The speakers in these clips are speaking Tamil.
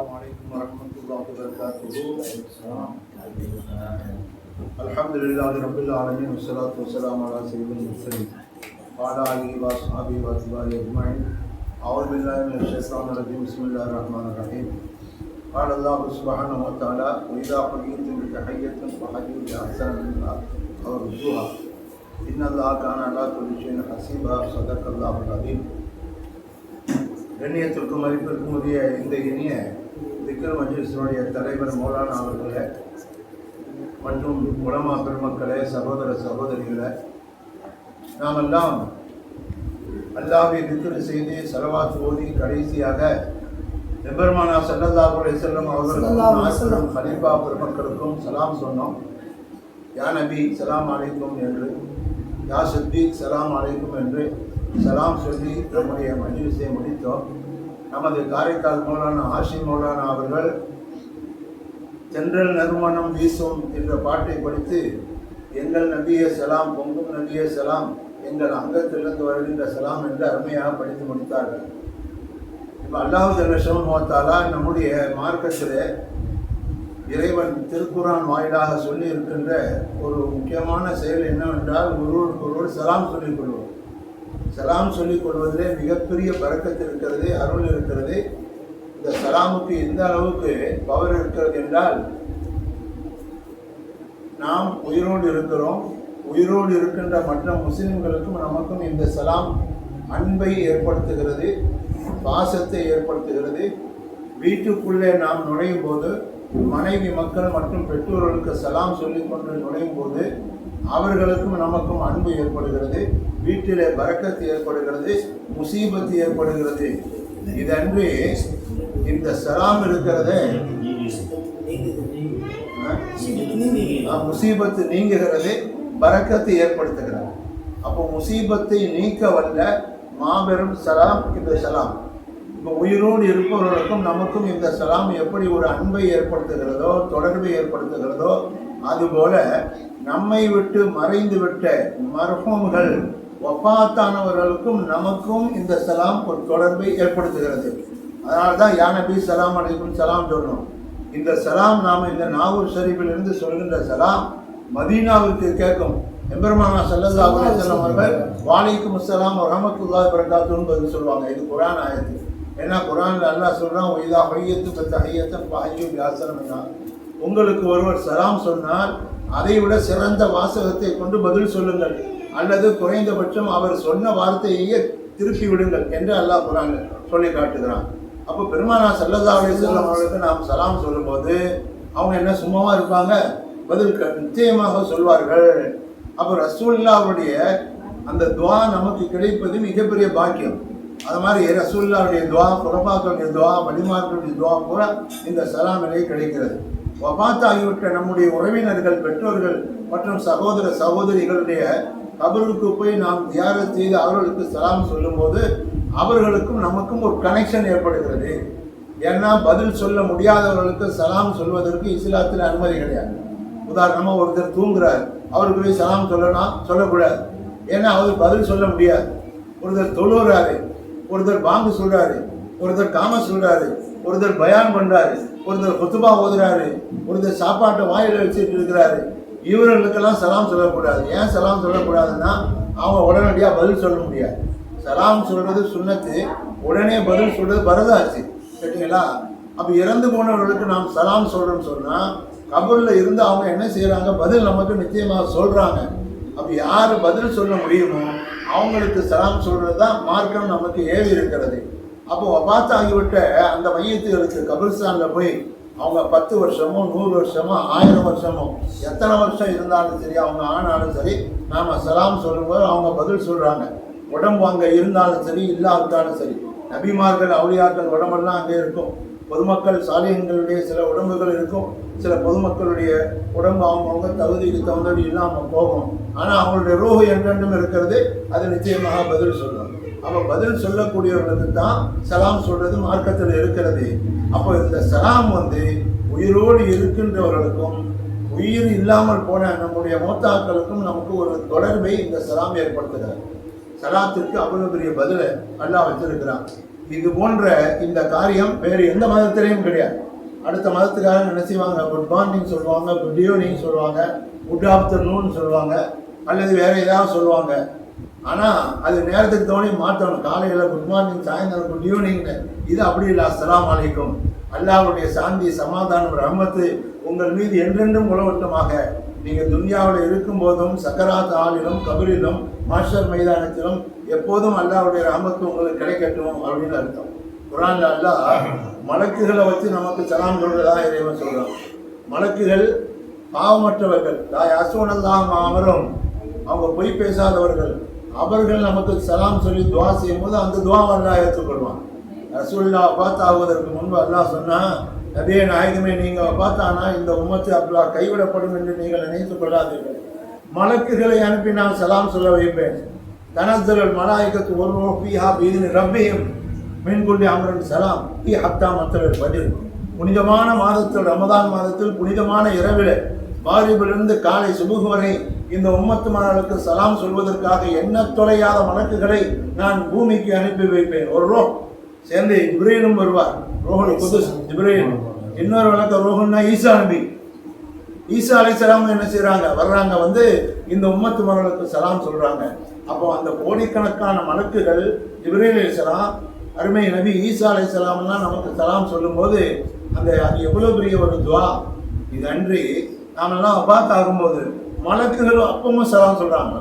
السلام عليكم ورحمة الله وبركاته الحمد لله رب العالمين والصلاة والسلام على سيد المرسلين وعلى آله وأصحابه وأتباعه أجمعين أعوذ بالله من الشيطان الرجيم بسم الله الرحمن الرحيم قال الله سبحانه وتعالى وإذا حييتم بتحية فحيوا بأحسن منها أو ردوها إن الله كان على كل شيء حسيبا صدق الله العظيم கண்ணியத்திற்கும் மதிப்பிற்கும் உரிய இந்த இனிய திக்கர் மஜ்லிஸினுடைய தலைவர் மௌலானா அவர்களே மற்றும் உலமா பெருமக்களே சகோதர சகோதரிகளே நாமெல்லாம் அல்லாவை திக்ரு செய்து செலவாத்து ஓதி கடைசியாக எம்பெருமானா சல்லல்லாஹு அலைஹி செல்லம் அவர்களுக்கும் ஹலீஃபா பெருமக்களுக்கும் சலாம் சொன்னோம். யா நபி சலாம் அலைக்கும் என்று யா சித்திக் சலாம் அலைக்கும் என்று சலாம் சொல்லி நம்முடைய மஜ்லிஸை முடித்தோம். நமது காரைக்கால் மௌலானா ஆஷி மௌலானா அவர்கள் தென்றல் நறுமணம் வீசும் என்ற பாட்டை படித்து எங்கள் நபியே சலாம் பொங்கும் நபியே சலாம் எங்கள் அங்கத்திலிருந்து வருகின்ற சலாம் என்று அருமையாக படித்து முடித்தார்கள். இப்போ அல்லாஹு லட்சமத்தாலா நம்முடைய மார்க்கத்தில் இறைவன் திருக்குரான் வாயிலாக சொல்லி இருக்கின்ற ஒரு முக்கியமான செயல் என்னவென்றால் ஒருவருக்கு ஒருவர் சலாம் சொல்லிக் கொள்வோம். சலாம் சொல்லிக் கொள்வதிலே மிகப்பெரிய பறக்கத்து இருக்கிறது அருள் இருக்கிறது. இந்த சலாமுக்கு எந்த அளவுக்கு பவர் இருக்கிறது என்றால் நாம் உயிரோடு இருக்கிறோம். உயிரோடு இருக்கின்ற மற்ற முஸ்லிம்களுக்கும் நமக்கும் இந்த சலாம் அன்பை ஏற்படுத்துகிறது பாசத்தை ஏற்படுத்துகிறது. வீட்டுக்குள்ளே நாம் நுழையும் போது மனைவி மக்கள் மற்றும் பெற்றோர்களுக்கு சலாம் சொல்லிக் கொண்டு நுழையும் போது அவர்களுக்கும் நமக்கும் அன்பு ஏற்படுகிறது. வீட்டிலே பறக்கத்து ஏற்படுகிறது முசீபத்து ஏற்படுகிறது. இதன்றி இந்த சலாம் இருக்கிறது. முசீபத்து நீங்குகிறது பறக்கத்தை ஏற்படுத்துகிறது. அப்போ முசீபத்தை நீக்க வல்ல மாபெரும் சலாம் இந்த சலாம். இப்போ உயிரோடு இருப்பவர்களுக்கும் நமக்கும் இந்த சலாம் எப்படி ஒரு அன்பை ஏற்படுத்துகிறதோ தொடர்பை ஏற்படுத்துகிறதோ அதுபோல நம்மை விட்டு மறைந்து விட்ட மர்ஹூம்கள் வஃபாத்தானவர்களுக்கும் நமக்கும் இந்த சலாம் ஒரு தொடர்பை ஏற்படுத்துகிறது. அதனால தான் யா சலாம் அலைக்கும் சலாம் சொல்லணும் இந்த சலாம் நாம் இந்த நாகூர் ஷரீஃபிலிருந்து சொல்கின்ற சலாம் மதீனாவுக்கு கேட்கும். எம்பெருமானா செல்லதா அலைஹி அவர்கள் வாலிக்கும் அஸ்ஸலாம் ரஹமத்துல்லா வரகாத்துன்னு சொல்லுவாங்க. இது குரான் ஆயத்து. ஏன்னா குரான் அல்லாஹ் சொல்கிறான் ஒய்தா ஹையத்து பத்த ஹையத்தன் பஹையு வியாசனம் உங்களுக்கு ஒருவர் சலாம் சொன்னால் அதை விட சிறந்த வாசகத்தை கொண்டு பதில் சொல்லுங்கள். அல்லது குறைந்தபட்சம் அவர் சொன்ன வார்த்தையையே திருப்பி விடுங்கள் என்று அல்லாஹ் குரான் சொல்லி காட்டுகிறான். அப்போ பெருமானா சல்லல்லா செல்லம் அவர்களுக்கு நாம் சலாம் சொல்லும்போது அவங்க என்ன சும்மாவாக இருப்பாங்க? பதில் க- நிச்சயமாக சொல்வார்கள். அப்போ ரசூல்லாவுடைய அந்த துவா நமக்கு கிடைப்பது மிகப்பெரிய பாக்கியம். அது மாதிரி ரசூல்லாவுடைய துவா புறப்பாக்களுடைய துவா வழிமார்களுடைய துவா பூரா இந்த சலாமிலே கிடைக்கிறது. வபாத் ஆகிவிட்ட நம்முடைய உறவினர்கள் பெற்றோர்கள் மற்றும் சகோதர சகோதரிகளுடைய கபருக்கு போய் நாம் தியாகம் செய்து அவர்களுக்கு சலாம் சொல்லும்போது அவர்களுக்கும் நமக்கும் ஒரு கனெக்ஷன் ஏற்படுகிறது. ஏன்னா பதில் சொல்ல முடியாதவர்களுக்கு சலாம் சொல்வதற்கு இஸ்லாத்தில் அனுமதி கிடையாது. உதாரணமாக ஒருத்தர் தூங்குறார் அவருக்கு போய் சலாம் சொல்லலாம் சொல்லக்கூடாது. ஏன்னா அவர் பதில் சொல்ல முடியாது. ஒருத்தர் தொழுகிறாரு ஒருத்தர் பாங்கு சொல்கிறாரு ஒருத்தர் காம சொல்கிறாரு ஒருத்தர் பயான் பண்றாரு ஒருத்தர் குத்துபா ஓதுறாரு ஒருத்தர் சாப்பாட்டை வாயில் வச்சுட்டு இருக்கிறாரு இவர்களுக்கெல்லாம் சலாம் சொல்லக்கூடாது. ஏன் சலாம் சொல்லக்கூடாதுன்னா அவங்க உடனடியாக பதில் சொல்ல முடியாது. சலாம் சொல்கிறது சுன்னத்து உடனே பதில் சொல்கிறது பரதாச்சு சரிங்களா? அப்போ இறந்து போனவர்களுக்கு நாம் சலாம் சொல்கிறோம்னு சொன்னால் கபூர்ல இருந்து அவங்க என்ன செய்கிறாங்க பதில் நமக்கு நிச்சயமாக சொல்கிறாங்க அப்போ யார் பதில் சொல்ல முடியுமோ அவங்களுக்கு சலாம் சொல்கிறது தான் மார்க்கம் நமக்கு ஏவி இருக்கிறது. அப்போ வபாத் ஆகிவிட்ட அந்த மையத்துகளுக்கு கபிர்ஸ்தானில் போய் அவங்க பத்து வருஷமோ நூறு வருஷமோ ஆயிரம் வருஷமோ எத்தனை வருஷம் இருந்தாலும் சரி அவங்க ஆனாலும் சரி நாம் சலாம் சொல்லும்போது அவங்க பதில் சொல்கிறாங்க உடம்பு அங்கே இருந்தாலும் சரி இல்லாவிட்டாலும் சரி. நபிமார்கள் அவுளியாக்கள் உடம்பெல்லாம் அங்கே இருக்கும். பொதுமக்கள் சாலியங்களுடைய சில உடம்புகள் இருக்கும். சில பொதுமக்களுடைய உடம்பு அவங்கவுங்க தகுதிக்கு தகுந்தபடி இல்லாமல் போகும். ஆனால் அவங்களுடைய ரூஹு என்றென்றும் இருக்கிறது அது நிச்சயமாக பதில் சொல்லும். அப்போ பதில் சொல்லக்கூடியவர்களுக்கு தான் சலாம் சொல்றது மார்க்கத்தில் இருக்கிறது. அப்போ இந்த சலாம் வந்து உயிரோடு இருக்கின்றவர்களுக்கும் உயிர் இல்லாமல் போன நம்முடைய மூத்தாக்களுக்கும் நமக்கு ஒரு தொடர்பை இந்த சலாம் ஏற்படுத்துகிறார். சலாத்திற்கு அவ்வளவு பெரிய பதிலை அல்லாஹ் வச்சிருக்கிறான். இது போன்ற இந்த காரியம் வேறு எந்த மதத்திலையும் கிடையாது. அடுத்த மதத்துக்காரங்க என்ன செய்வாங்க? குட் மார்னிங் சொல்லுவாங்க குட் ஈவினிங் சொல்லுவாங்க குட் ஆஃப்டர்நூன் சொல்லுவாங்க அல்லது வேற ஏதாவது சொல்லுவாங்க. ஆனால் அது நேரத்துக்கு தோணி மாற்றணும். காலையில் குட் மார்னிங் சாயந்தரம் குட் ஈவினிங்னு இது அப்படி இல்லை. அஸ்லாம் அலைக்கும். அல்லாஹுடைய சாந்தி சமாதானம் ரஹமத்து உங்கள் மீது என்றென்றும் உலவட்டமாக. நீங்கள் துன்யாவில் இருக்கும்போதும் சக்கராத் ஆளிலும் கபரிலும் மாஸ்டர் மைதானத்திலும் எப்போதும் அல்லாவுடைய ரஹமத்து உங்களுக்கு கிடைக்கட்டும் அப்படின்னு அர்த்தம். குரான் அல்லாஹ் மலக்குகளை வச்சு நமக்கு சலாம் சொல்றதா இறைவன் சொல்கிறோம் மலக்குகள் பாவமற்றவர்கள். தாய் அசுவனல்லாம் அமரும். அவங்க பொய் பேசாதவர்கள். அவர்கள் நமக்கு சலாம் சொல்லி துவா செய்யும் போது அந்த துவா அல்லா ஏற்றுக்கொள்வான். ரசூல்லா பார்த்து ஆகுவதற்கு முன்பு அல்லாஹ் சொன்னா நபியே நாயகமே நீங்கள் பார்த்தானா இந்த உமத்து அப்லா கைவிடப்படும் என்று நீங்கள் நினைத்துக் கொள்ளாதீர்கள். மலக்குகளை அனுப்பி நான் சலாம் சொல்ல வைப்பேன். தனசுரல் மலாய்க்கத்து ஒரு நோக்கியா பீதின் ரப்பியும் மின்குள்ளி அமரன் சலாம். பி ஹத்தா மத்தவர் பதில் புனிதமான மாதத்தில் ரமதான் மாதத்தில் புனிதமான இரவில் மாரிபிலிருந்து காலை சுபுகு வரை இந்த உம்மத்து மகளுக்கு சலாம் சொல்வதற்காக என்ன தொலையாத மலக்குகளை நான் பூமிக்கு அனுப்பி வைப்பேன். ஒரு ரோ. சேர்ந்து இப்ரேலும் வருவார். ரோஹன் குதுஸ் இப்ரேல் இன்னொரு வழக்கம் ரோஹன்னா ஈசா நபி. ஈசா அலைசலாம் என்ன செய்கிறாங்க வர்றாங்க வந்து இந்த உம்மத்து மகளுக்கு சலாம் சொல்கிறாங்க அப்போ அந்த கோடிக்கணக்கான மலக்குகள் இப்ரேல் அலைசலாம் அருமை நபி ஈசா அலைசலாம்லாம் நமக்கு சலாம் சொல்லும்போது அந்த அது எவ்வளோ பெரிய ஒரு துவா. இது அன்றி நாமெல்லாம் அபாத் ஆகும்போது மலக்குகளும் அப்பவும் சலாம் சொல்கிறாங்க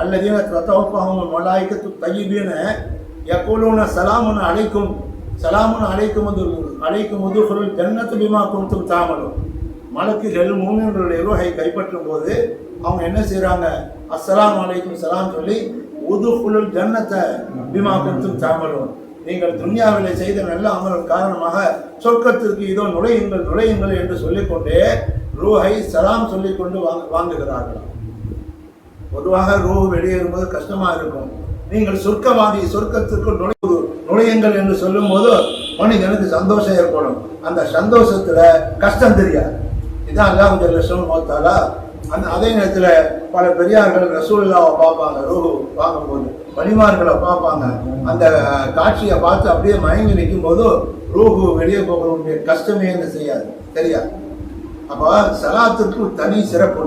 அல்லதீன தத்தவப்பாகும் மலாய்க்கத்து தையீன யக்கூலூன சலாமுன்னு அழைக்கும் சலாமுன்னு அழைக்கும் வந்து அழைக்கும் முதுகுருள் ஜன்னத்து பிமா கொடுத்தும் தாமலும். மலக்குகள் மூமியர்களுடைய ரோகை கைப்பற்றும் போது அவங்க என்ன செய்கிறாங்க அஸ்லாம் அலைக்கும் சலாம் சொல்லி உதுகுலுல் ஜன்னத்தை பிமா கொடுத்தும் தாமலும். நீங்கள் துன்யாவில் செய்த நல்ல அமலின் காரணமாக சொர்க்கத்திற்கு இதோ நுழையுங்கள் நுழையுங்கள் என்று சொல்லிக்கொண்டே ரூஹை சலாம் சொல்லிக்கொண்டு வாங்க வாங்குகிறார்களாம் பொதுவாக ரூ வெளியேறும்போது கஷ்டமாக இருக்கும். நீங்கள் சொர்க்கவாதி சொர்க்கத்திற்கு நுழைவு நுழையுங்கள் என்று சொல்லும்போது மனிதனுக்கு சந்தோஷம் ஏற்படும். அந்த சந்தோஷத்தில் கஷ்டம் தெரியாது. இதான் அல்லாஹ் லட்சம் மோத்தாலா அந்த அதே நேரத்தில் பல பெரியார்கள் ரசூல்லாவை பார்ப்பாங்க ரூஹு பார்க்கும்போது வலிமார்களை பார்ப்பாங்க. அந்த காட்சியை பார்த்து அப்படியே மயங்கி நிற்கும் போது ரூஹு வெளியே போகக்கூடிய கஷ்டமே என்ன செய்யாது தெரியாது. அப்போ சலாத்துக்கு தனி சிறப்பு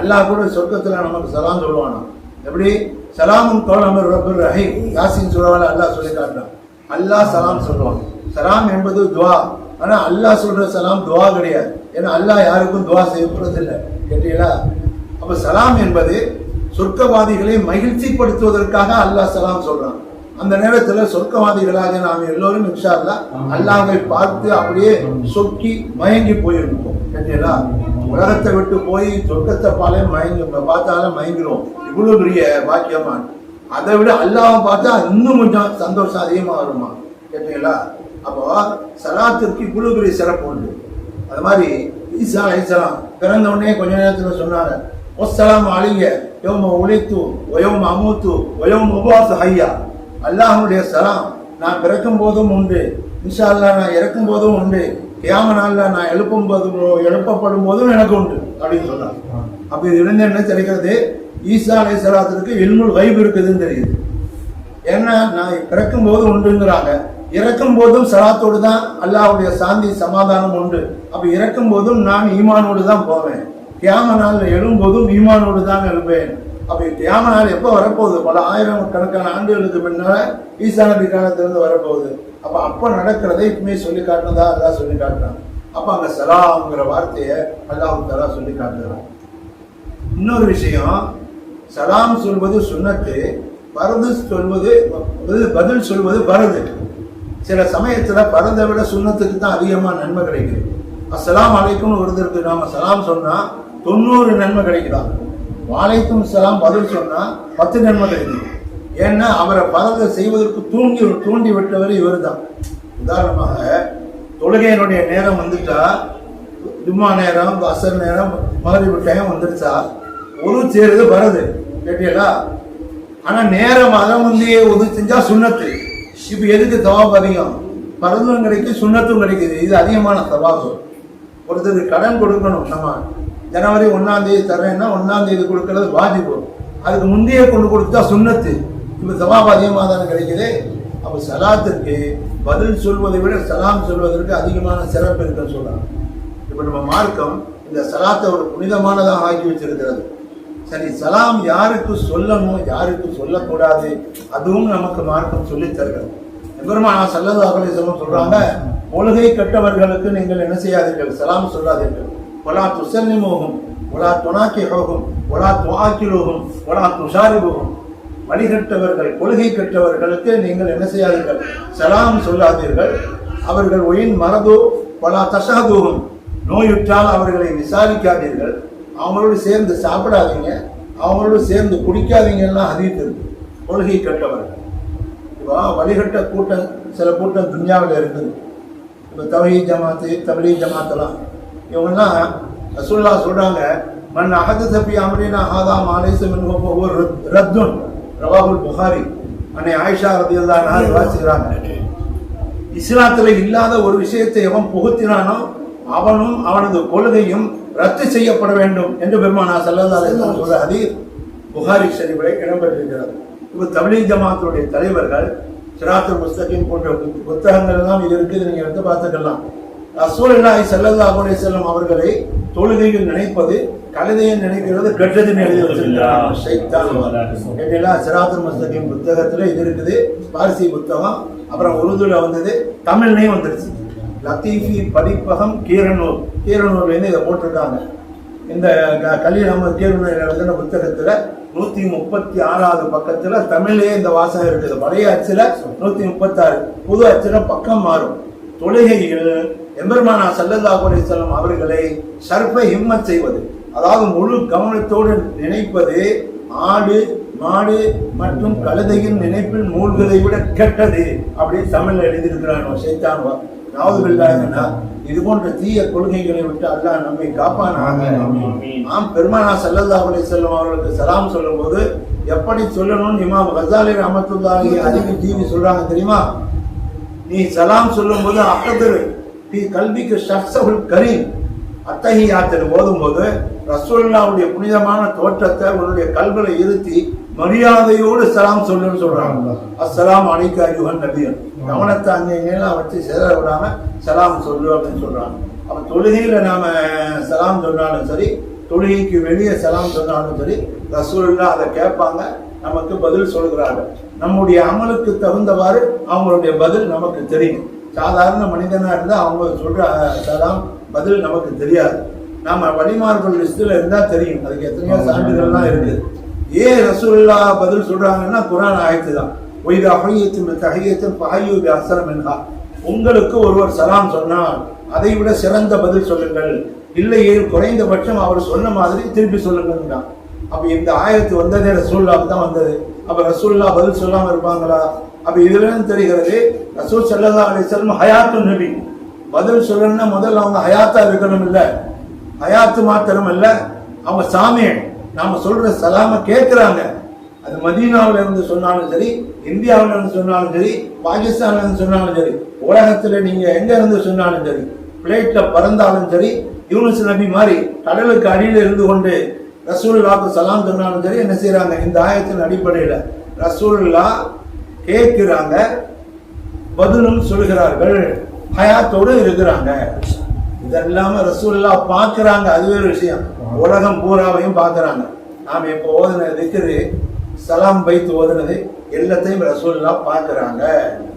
அல்லாஹ் கூட சொர்க்கத்தில் நமக்கு சலாம் சொல்லுவானா? எப்படி? சலாமும் தோழமர் ரபுல் ரஹி யாசின் சுரவால அல்லாஹ் சொல்லி காட்டினான் அல்லாஹ் சலாம் சொல்லுவான். சலாம் என்பது துவா. ஆனால் அல்லாஹ் சொல்கிற சலாம் துவா கிடையாது. ஏன்னா அல்லாஹ் யாருக்கும் துவா செய்யப்படுறதில்லை கேட்டீங்களா? அப்போ சலாம் என்பது சொர்க்கவாதிகளை மகிழ்ச்சிப்படுத்துவதற்காக அல்லாஹ் சலாம் சொல்கிறான் அந்த நேரத்தில் சொர்க்கவாதிகளாக நாம் எல்லோரும் இன்ஷா அல்லாஹ் அல்லாஹ்வை பார்த்து அப்படியே சொக்கி மயங்கி போயிருப்போம் கேட்டீங்களா உலகத்தை விட்டு போய் சொர்க்கத்தை பாலே மயங்கி பார்த்தாலும் மயங்கிடும் இவ்வளவு பெரிய பாக்கியமா? அதை விட அல்லாஹ் பார்த்தா இன்னும் கொஞ்சம் சந்தோஷம் அதிகமாக வருமா? கேட்டீங்களா? அப்போ சலாத்திற்கு இவ்வளவு பெரிய சிறப்பு உண்டு. அது மாதிரி ஈசா ஐசலாம் பிறந்த உடனே கொஞ்ச நேரத்தில் சொன்னாங்க ஒசலாம் அழிங்க யோம உழைத்து ஒயோம் அமுத்து ஒயோம் உபாச ஐயா அல்லாஹனுடைய சலாம் நான் பிறக்கும் போதும் உண்டு. இன்ஷா அல்லாஹ் நான் இறக்கும் போதும் உண்டு. கியாம நான் எழுப்பும் போது எழுப்பப்படும் போதும் எனக்கு உண்டு அப்படின்னு சொன்னார். அப்போ இது இருந்து என்ன தெரிகிறது? ஈசா அலைசலாத்திற்கு இல்முல் வைப் இருக்குதுன்னு தெரியுது. ஏன்னா நான் பிறக்கும் போது உண்டுங்கிறாங்க. இறக்கும் போதும் சலாத்தோடு தான் அல்லாவுடைய சாந்தி சமாதானம் உண்டு. அப்போ இறக்கும் போதும் நான் ஈமானோடு தான் போவேன். கியாம நாள்ல எழும்போதும் ஈமானோடு தான் எழுப்பேன். அப்படி கியாம நாள் எப்போ வரப்போகுது? பல ஆயிரம் கணக்கான ஆண்டுகளுக்கு பின்னால் ஈசா நபி காலத்திலிருந்து வரப்போகுது. அப்ப அப்ப நடக்கிறதை இப்பமே சொல்லி காட்டுனதா அல்லாஹ் சொல்லி காட்டுறான். அப்ப அங்க சலாம்ங்கிற வார்த்தையை அல்லாஹ் தலா சொல்லி காட்டுறான். இன்னொரு விஷயம் சலாம் சொல்வது சுன்னத்து பரது சொல்வது பதில் பதில் சொல்வது பரது. சில சமயத்துல பரதை விட சுண்ணத்துக்கு தான் அதிகமா நன்மை கிடைக்குது. அசலாம் அலைக்கும் ஒருத்தருக்கு நாம சலாம் சொன்னா தொண்ணூறு நன்மை கிடைக்கலாம் வாழைக்கும் சலாம் பதில் சொன்னா பத்து நன்மை கிடைக்குது. ஏன்னா அவரை பரத செய்வதற்கு தூண்டி தூண்டி விட்டவர் இவர் தான் உதாரணமாக தொழுகையினுடைய நேரம் வந்துட்டா ஜும்மா நேரம் அசர் நேரம் மகரிபு டைம் வந்துருச்சா? ஒரு சேருது வருது கேட்டீங்களா? ஆனால் நேரம் அதை முந்தைய ஒது செஞ்சால் சுண்ணத்து. இப்போ எதுக்கு தவாப் அதிகம்? பரதும் கிடைக்கும் சுண்ணத்தும் கிடைக்குது. இது அதிகமான தவாபு. ஒருத்தருக்கு கடன் கொடுக்கணும் நம்ம ஜனவரி ஒன்றாந்தேதி தரேன்னா கொடுக்கறது வாஜிபு. அதுக்கு முந்தைய கொண்டு கொடுத்தா சுண்ணத்து. இப்போ சவாப் அதிகமாக தானே கிடைக்குது அப்போ சலாத்திற்கு பதில் சொல்வதை விட சலாம் சொல்வதற்கு அதிகமான சிறப்பு இருக்குன்னு சொல்கிறாங்க இப்போ நம்ம மார்க்கம் இந்த சலாத்தை ஒரு புனிதமானதாக ஆக்கி வச்சிருக்கிறது. சரி சலாம் யாருக்கு சொல்லணும் யாருக்கு சொல்லக்கூடாது அதுவும் நமக்கு மார்க்கம் சொல்லி தருகிறது. பெருமானா சல்லது அகலேசலம் சொல்கிறாங்க ஒழுகை கட்டவர்களுக்கு நீங்கள் என்ன செய்யாதீர்கள்? சலாம் சொல்லாதீர்கள். ஒலா துசல்லிமோகும் ஒலா துணாக்கி ஹோகும் ஒலா துவாக்கிலோகும் ஒலா துஷாரிபோகும் வழிகட்டவர்கள் கொள்கை கற்றவர்களுக்கு நீங்கள் என்ன செய்யாதீர்கள்? சலாம் சொல்லாதீர்கள். அவர்கள் ஒயின் மரதோ பலா தசாதூகும் நோயுற்றால் அவர்களை விசாரிக்காதீர்கள். அவங்களோடு சேர்ந்து சாப்பிடாதீங்க. அவங்களோடு சேர்ந்து குடிக்காதீங்கலாம் அறிவித்து கொள்கை கட்டவர்கள். இப்போ வழிகட்ட கூட்டம் சில கூட்டம் துன்யாவில் இருக்குது. இப்போ தவஹி ஜமாத்து தபிலி ஜமாத்தெல்லாம். இவங்கெல்லாம் ரசுல்லா சொல்கிறாங்க மண் அகது தப்பி அமரினா ஆதா மாலேசம் ஒவ்வொரு ரத்துன். ரவாகுல் புகாரி அன்னை ஆயிஷா ரதியல்லாஹு வாசிக்கிறாங்க இஸ்லாத்தில் இல்லாத ஒரு விஷயத்தை எவன் புகுத்தினானோ அவனும் அவனது கொள்கையும் ரத்து செய்யப்பட வேண்டும் என்று பெருமானா சல்லல்லா அலிஸ்லாம் சொல்ற ஹதீஸ் புகாரி ஷரீஃபில் இடம்பெற்றிருக்கிறது. இப்போ தபிலீக் ஜமாத்துடைய தலைவர்கள் சிராத்துல் புஸ்தகம் போன்ற புத்தகங்கள் எல்லாம் இது இருக்குது நீங்கள் வந்து பார்த்துக்கலாம். ரசூலுல்லாஹி ஸல்லல்லாஹு அலைஹி வஸல்லம் அவர்களை தொழுகையில் நினைப்பது கழுதையை நினைக்கிறது கெட்டதுன்னு எழுதி கேட்டீங்களா சிராத்துல் முஸ்தகிம் புத்தகத்துல இது இருக்குது. பாரசி புத்தகம். அப்புறம் உருதுல வந்தது தமிழ்லையும் வந்துருச்சு. லத்தீஃபி படிப்பகம் கீரனூர். கீரனூர்லேருந்து இதை போட்டிருக்காங்க. இந்த கலீல் அஹமது கீரனூர் எழுதின புத்தகத்துல நூத்தி முப்பத்தி ஆறாவது பக்கத்துல தமிழ்லயே இந்த வாசகம் இருக்குது. பழைய அச்சுல நூத்தி முப்பத்தாறு. புது அச்சுல பக்கம் மாறும். தொழுகையில் எம்பெருமானா சல்லல்லாஹு அலைஹி வஸல்லம் அவர்களை சர்ப ஹிம்மத் செய்வது அதாவது முழு கவனத்தோடு நினைப்பது ஆடு மாடு மற்றும் கழுதையின் நினைப்பில் மூழ்குவதை விட கெட்டது அப்படின்னு தமிழ்ல எழுதியிருக்கிறானோ சைத்தானுவா நாவதுபில்லாங்கன்னா இது போன்ற தீய கொள்கைகளை விட்டு அல்லாஹ் நம்மை காப்பானாக ஆம் பெருமானா சல்லல்லாஹு அலைஹி வஸல்லம் அவர்களுக்கு சலாம் சொல்லும்போது எப்படி சொல்லணும்னு இமாம் கசாலி ரஹமத்துல்லாஹி அலிமி ஜீவி சொல்றாங்க தெரியுமா? நீ சலாம் சொல்லும்போது அகதர். நீ கல்விக்கு ஷக்ஸகுல் கரீம். அத்தஹியாத்தில் ஓதும்போது ரசூலுல்லாவுடைய புனிதமான தோற்றத்தை உன்னுடைய கல்வில இருத்தி மரியாதையோடு சலாம் சொல்லுன்னு சொல்றாங்க. அஸ்ஸலாம் அலைக்கு அய்யுஹன் நபியன் கவனத்தை அங்கே இங்கெல்லாம் வச்சு சேர விடாம சலாம் சொல்லு அப்படின்னு சொல்றாங்க. அப்ப தொழுகையில நாம சலாம் சொன்னாலும் சரி தொழுகைக்கு வெளியே சலாம் சொன்னாலும் சரி ரசூலுல்லா அதை கேட்பாங்க. நமக்கு பதில் சொல்கிறார்கள். நம்முடைய அமலுக்கு தகுந்தவாறு அவங்களுடைய பதில் நமக்கு தெரியும். சாதாரண மனிதனா இருந்தா அவங்க சொல்ற அஹ், சலாம் பதில் நமக்கு தெரியாது. நாம வழிமார்கள் லிஸ்ட்ல இருந்தா தெரியும். அதுக்கு எத்தனையோ சான்றுகள்லாம் இருக்குது ஏன் ரசூலுல்லா பதில் சொல்றாங்கன்னா குரான் ஆயத்து தான். ஒய்து அகையத்தின் தகையத்தின் பகையு அசரம் என்றா உங்களுக்கு ஒருவர் சலாம் சொன்னால் அதை விட சிறந்த பதில் சொல்லுங்கள். இல்லையே குறைந்தபட்சம் அவர் சொன்ன மாதிரி திருப்பி சொல்லுங்கன்றான். அப்போ இந்த ஆயத்து வந்ததே ரசூல்லாவுக்கு தான் வந்தது. அப்போ ரசூல்லா பதில் சொல்லாமல் இருப்பாங்களா? அப்போ இதுலன்னு தெரிகிறது? ரசூல் சல்லா அலிஸ்லம் ஹயாத்து நபி. பதில் சொல்லணும்னா முதல்ல அவங்க ஹயாத்தா இருக்கணும் இல்லை. ஹயாத்து மாத்திரம் இல்லை. அவங்க சாமியை நாம சொல்ற சலாம கேட்கிறாங்க அது மதீனாவுல இருந்து சொன்னாலும் சரி இந்தியாவில் இருந்து சொன்னாலும் சரி பாகிஸ்தான்ல இருந்து சொன்னாலும் சரி உலகத்துல நீங்க எங்க இருந்து சொன்னாலும் சரி பிளேட்ல பறந்தாலும் சரி யூனிஸ் நபி மாதிரி கடலுக்கு அடியில் இருந்து கொண்டு ரசூலுல்லாக்கு சலாம் சொன்னாலும் சரி என்ன செய்கிறாங்க இந்த ஆயத்தின் அடிப்படையில் ரசூல்லா கேட்கிறாங்க பதிலும் சொல்கிறார்கள் ஹயாத்தோடு இருக்கிறாங்க. இதெல்லாம ரசூல்லா பார்க்கறாங்க அதுவே ஒரு விஷயம். உலகம் பூராவையும் பார்க்கறாங்க. நாம் இப்போ ஓதுன திக்ரு சலாம் வைத்து ஓதுனது எல்லாத்தையும் ரசூல்லா பார்க்கறாங்க.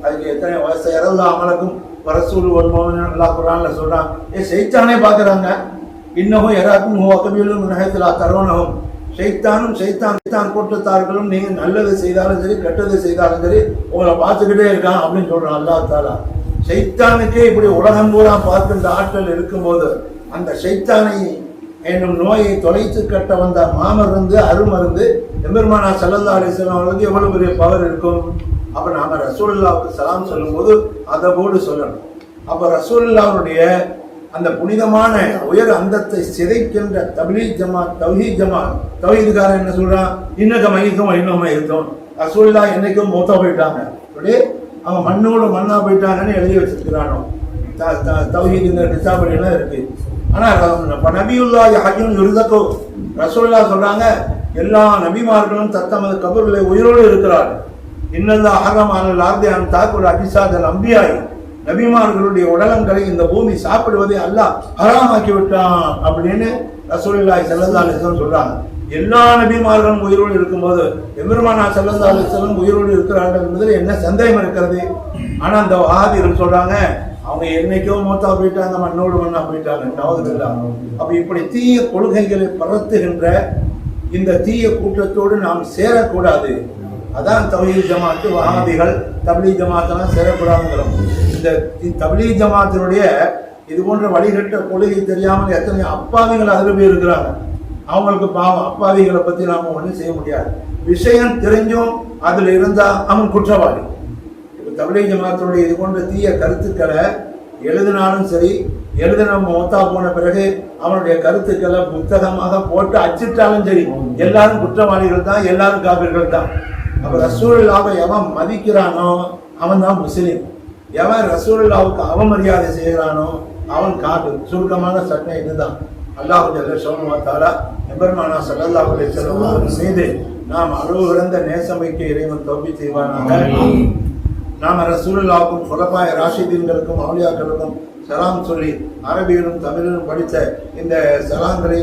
அதுக்கு எத்தனை வயசு இறந்த அமலுக்கும் ரசூல் ஒன்று நல்லா குரான்ல சொல்றான். ஏ செய்தானே பார்க்கறாங்க. இன்னமும் எராக்கும் ஹோ அகபிலும் நகத்திலா தருவனகும் சைத்தானும் சைத்தான் சைத்தான் கூட்டத்தார்களும் நீங்கள் நல்லது செய்தாலும் சரி கெட்டது செய்தாலும் சரி உங்களை பார்த்துக்கிட்டே இருக்கான் அப்படின்னு சொல்கிறான் அல்லா தாலா. சைத்தானுக்கே இப்படி உலகம் பூரா பார்க்கின்ற ஆற்றல் இருக்கும்போது அந்த சைத்தானை என்னும் நோயை தொலைத்து கட்ட வந்த மாமருந்து அருமருந்து எம்பெருமானா சல்லல்லா அலிஸ்லாம் அவர்களுக்கு எவ்வளவு பெரிய பவர் இருக்கும்? அப்போ நாம் ரசூல்லாவுக்கு சலாம் சொல்லும்போது அதை போடு சொல்லணும். அப்போ ரசூல்லாவுடைய அந்த புனிதமான உயர் அந்தத்தை சிதைக்கின்ற தபிலீக் ஜமா தௌஹீத் ஜமா தௌஹீதுக்காரன் என்ன சொல்றான்? இன்னக்க மையத்தும் இன்னும் இருந்தோம் ரசூலுல்லா என்னைக்கும் மூத்தா போயிட்டாங்க. அப்படியே அவன் மண்ணோட மண்ணா போயிட்டாங்கன்னு எழுதி வச்சிருக்கிறானோ. த- த- தௌஹீதுங்கிற நிசாபடியெல்லாம் இருக்கு. ஆனா நபியுல்லா ஹஜ்ஜும் யுர்தகோ ரசூலுல்லா சொல்றாங்க எல்லா நபிமார்களும் தத்தமது கபர்களை உயிரோடு இருக்கிறார்கள். இன்னல்லா அகரமான லார்தியான் தாக்குல் அபிசாதல் அம்பியாய். நபிமார்களுடைய உடலங்களை இந்த பூமி சாப்பிடுவதை அல்லாஹ் ஹராமாக்கி விட்டான் அப்படின்னு ரசூலாய் ஸல்லல்லாஹு அலைஹி சொல்றாங்க. எல்லா நபிமார்களும் உயிரோடு இருக்கும்போது எம்பெருமானா ஸல்லல்லாஹு அலைஹி உயிரோடு இருக்கிறார்கள் என்பதில் என்ன சந்தேகம் இருக்கிறது? ஆனா அந்த வஹாபிகள் சொல்றாங்க அவங்க என்னைக்கோ மூத்தா போயிட்டாங்க மண்ணோடு மண்ணா போயிட்டாங்க நவதுல்லா அப்ப இப்படி தீய கொள்கைகளை பரத்துகின்ற இந்த தீய கூட்டத்தோடு நாம் சேரக்கூடாது. அதான் தவீல் ஜமாத்து வஹாபிகள் தபிலி ஜமாத்தெல்லாம் சேரக்கூடாதுங்கிறோம் இந்த தபிலி ஜமாத்தினுடைய இது போன்ற வழிகட்ட கொள்கை தெரியாமல் எத்தனை அப்பாவிகள் அதில் போய் இருக்கிறாங்க. அவங்களுக்கு பாவம். அப்பாவிகளை பற்றி நாம் ஒன்றும் செய்ய முடியாது. விஷயம் தெரிஞ்சும் அதில் இருந்தால் அவன் குற்றவாளி. இப்போ தமிழக ஜமாத்தினுடைய இது போன்ற தீய கருத்துக்களை எழுதினாலும் சரி எழுதின மொத்தா போன பிறகு அவனுடைய கருத்துக்களை புத்தகமாக போட்டு அச்சிட்டாலும் சரி எல்லாரும் குற்றவாளிகள் தான் எல்லாரும் காப்பீர்கள் தான். அப்ப ரசூலுல்லாவை எவன் மதிக்கிறானோ அவன் தான் முஸ்லீம். எவன் ரசூல்லாவுக்கு அவமரியாதை செய்கிறானோ அவன் காட்டு சுருக்கமான சட்டம் இதுதான். அல்லாஹ் ஜல்ல சோனமாத்தாரா எம்பெருமானா ஸல்லல்லாஹு அலைஹி செய்து நாம் அளவு கடந்த நேசம் இறைவன் தோப்பி செய்வானாக. நாம ரசூலுல்லாவுக்கும் குலப்பாய ராஷிதீன்களுக்கும் அவுளியாக்களுக்கும் சலாம் சொல்லி அரபியிலும் தமிழிலும் படித்த இந்த சலாங்களை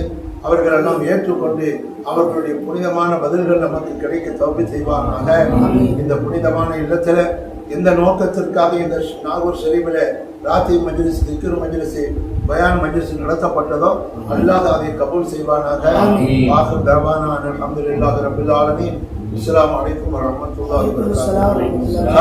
அவர்களெல்லாம் ஏற்றுக்கொண்டு அவர்களுடைய புனிதமான பதில்கள் நமக்கு கிடைக்க தௌபி செய்வானாக இந்த புனிதமான இல்லத்துல எந்த நோக்கத்திற்காக இந்த நாகூர் ஷெரீஃபில் ராத்தி மஜ்லிஸ் திக்ரு மஜ்லிஸ் பயான் மஜ்லிஸ் நடத்தப்பட்டதோ அல்லாஹ் அதை கபூல் செய்வானாக. வாசல் தர்வானா அல்ஹம்துலில்லாஹி ரப்பில் ஆலமீன். அஸ்ஸலாமு அலைக்கும் வரஹ்மத்துல்லாஹி வபரகாத்துஹு.